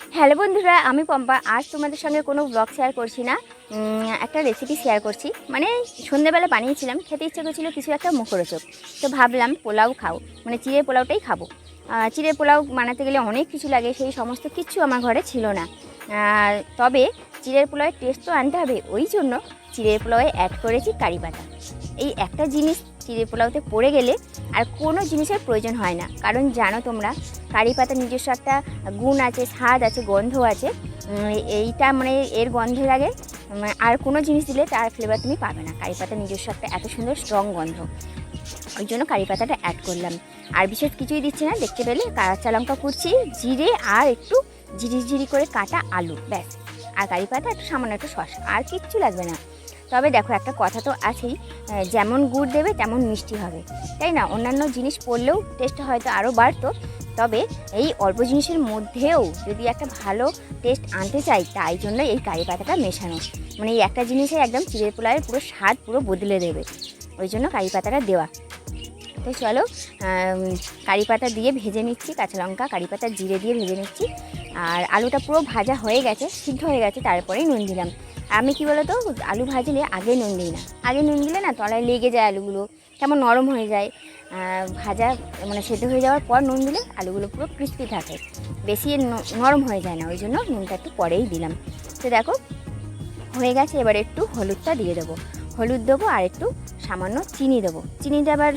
Hello বন্ধুরা, আমি পম্পা। আজ তোমাদের সঙ্গে কোনো ব্লগ শেয়ার করছি না। একটা রেসিপি শেয়ার করছি। মানে সন্ধ্যেবেলা বানিয়েছিলাম, খেতে ইচ্ছে করছিল কিছু একটা মুখরোচক। তো ভাবলাম পোলাও খাও। মানে চিড়ের পোলাওটাই খাব। চিড়ের পোলাও বানাতে গেলে অনেক কিছু লাগে, সেই সমস্ত কিছু আমার ঘরে ছিল না। তবে চিড়ের পোলাওয়ের টেস্ট তো আনতে হবে। ওই জন্য চিড়ের পোলাওয়ে অ্যাড করেছি কারি পাতা। এই একটা জিনিস চিড়ের পোলাওতে পড়ে গেলে আর কোনো জিনিসের প্রয়োজন হয় না। কারণ জানো তোমরা, কারি পাতা নিজস্ব একটা গুণ আছে, স্বাদ আছে, গন্ধ আছে। এইটা মানে এর গন্ধের আগে মানে আর কোনো জিনিস দিলে তার ফ্লেভার তুমি পাবে না। কারি পাতা নিজস্ব একটা এত সুন্দর স্ট্রং গন্ধ। ওই জন্য কারি পাতাটা অ্যাড করলাম। আর বিশেষ কিছুই দিচ্ছি না, দেখতে পেলে কাঁচা লঙ্কা কুচি, জিরে আর একটু ঝিরি ঝিরি করে কাটা আলু, ব্যাস। আর কারি পাতা একটু সামান্য একটু শসা, আর কিচ্ছু লাগবে না। তবে দেখো একটা কথা তো আছেই যেমন গুড় দেবে তেমন মিষ্টি হবে। তাই না? অন্যান্য জিনিস পড়লেও টেস্টটা হয়তো আরও বাড়তো। তবে এই অল্প জিনিসের মধ্যেও যদি একটা ভালো টেস্ট আনতে চাই, তাই জন্য এই কারি পাতাটা মেশানো। মানে এই একটা জিনিসে একদম চিড়ের পোলাওয়ের পুরো স্বাদ পুরো বদলে দেবে। ওই জন্য কারি পাতাটা দেওয়া। তো চলো কারি পাতা দিয়ে ভেজে নিচ্ছি, কাঁচা লঙ্কা, কারি পাতা জিরে দিয়ে ভেজে নিচ্ছি। আর আলুটা পুরো ভাজা হয়ে গেছে, সিদ্ধ হয়ে গেছে, তারপরেই নুন দিলাম। আমি কি বলতো, আলু ভাজলে আগে নুন দিই না। আগে নুন দিলে না তলায় লেগে যায় আলুগুলো, কেমন নরম হয়ে যায়। ভাজা মানে সেদ্ধ হয়ে যাওয়ার পর নুন দিলে আলুগুলো পুরো ক্রিস্পি থাকে। বেশি নরম হয়ে যায় না, ওই জন্য নুনটা একটু পরেই দিলাম। তো দেখো, হয়ে গেছে, এবার একটু হলুদটা দিয়ে দেবো। হলুদ দেবো আর একটু সামান্য চিনি দেবো। চিনিটা আবার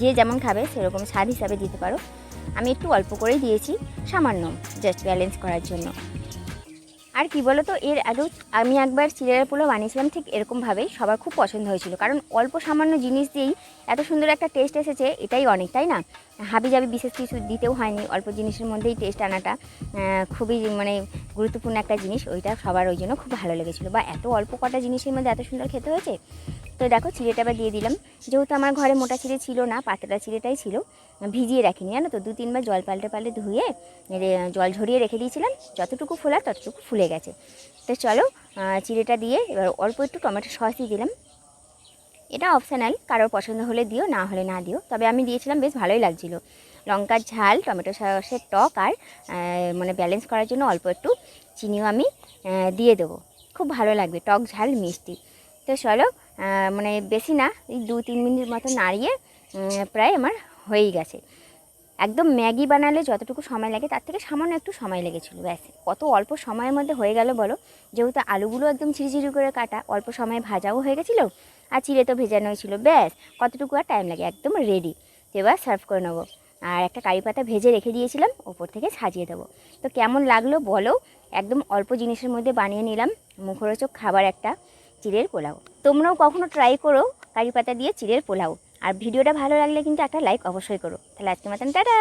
যে যেমন খাবে, সেরকম স্বাদ হিসাবে দিতে পারো। আমি একটু অল্প করেই দিয়েছি, সামান্য জাস্ট ব্যালেন্স করার জন্য। আর কি বলো তো এর আগেও আমি একবার চিড়ের পোলাও বানিয়েছিলাম ঠিক এরকমভাবেই সবার খুব পছন্দ হয়েছিল। কারণ অল্প সামান্য জিনিস দিয়েই এত সুন্দর একটা টেস্ট এসেছে, এটাই অনেক, তাই না? হাবি জাবি বিশেষ কিছু দিতেও হয়নি, অল্প জিনিসের মধ্যেই টেস্ট আনাটা খুবই মানে গুরুত্বপূর্ণ একটা জিনিস। ওইটা সবার ওই জন্য খুব ভালো লেগেছিলো। বা এত অল্প কটা জিনিসের মধ্যে এত সুন্দর খেতে হয়েছে? তো দেখো, চিড়েটা আবার দিয়ে দিলাম। যেহেতু আমার ঘরে মোটা চিড়ে ছিল না, পাতলা চিড়েটাই ছিল, ভিজিয়ে রাখিনি, জানো তো? দু তিনবার জল পাল্টে পাল্টে ধুয়ে জল ঝরিয়ে রেখে দিয়েছিলাম। যতটুকু ফোলা ততটুকু ফুলে গেছে। তো চলো চিড়েটা দিয়ে এবার অল্প একটু টমেটো সস দিয়ে দিলাম। এটা অপশানাল কারোর পছন্দ হলে দিও, না হলে না দিও। তবে আমি দিয়েছিলাম, বেশ ভালোই লাগছিল। লঙ্কার ঝাল, টমেটো সসের টক আর মানে ব্যালেন্স করার জন্য অল্প একটু চিনিও আমি দিয়ে দেবো। খুব ভালো লাগবে, টক ঝাল মিষ্টি। তো চলো মানে বেশি না, এই দু তিন মিনিট মতো নাড়িয়ে প্রায় আমার হয়েই গেছে। একদম ম্যাগি বানালে যতটুকু সময় লাগে, তার থেকে সামান্য একটু সময় লেগেছিলো, ব্যাস। কত অল্প সময়ের মধ্যে হয়ে গেল বলো। যেহেতু আলুগুলো একদম ঝিরিঝিরি করে কাটা, অল্প সময়ে ভাজাও হয়ে গেছিল আর চিড়ে তো ভেজানোই ছিল, ব্যাস। কতটুকু আর টাইম লাগে, একদম রেডি এবার সার্ভ করে নেব। আর একটা কারি পাতা ভেজে রেখে দিয়েছিলাম, ওপর থেকে সাজিয়ে দেবো। তো কেমন লাগল বলো? একদম অল্প জিনিসের মধ্যে বানিয়ে নিলাম, মুখরোচক খাবার একটা, চিড়ের পোলাও। তোমরাও কখনো ট্রাই করো কারি পাতা দিয়ে চিড়ের পোলাও। আর ভিডিওটা ভালো লাগলে কিন্তু একটা লাইক অবশ্যই করো। তাহলে আজকে মতন টাটা!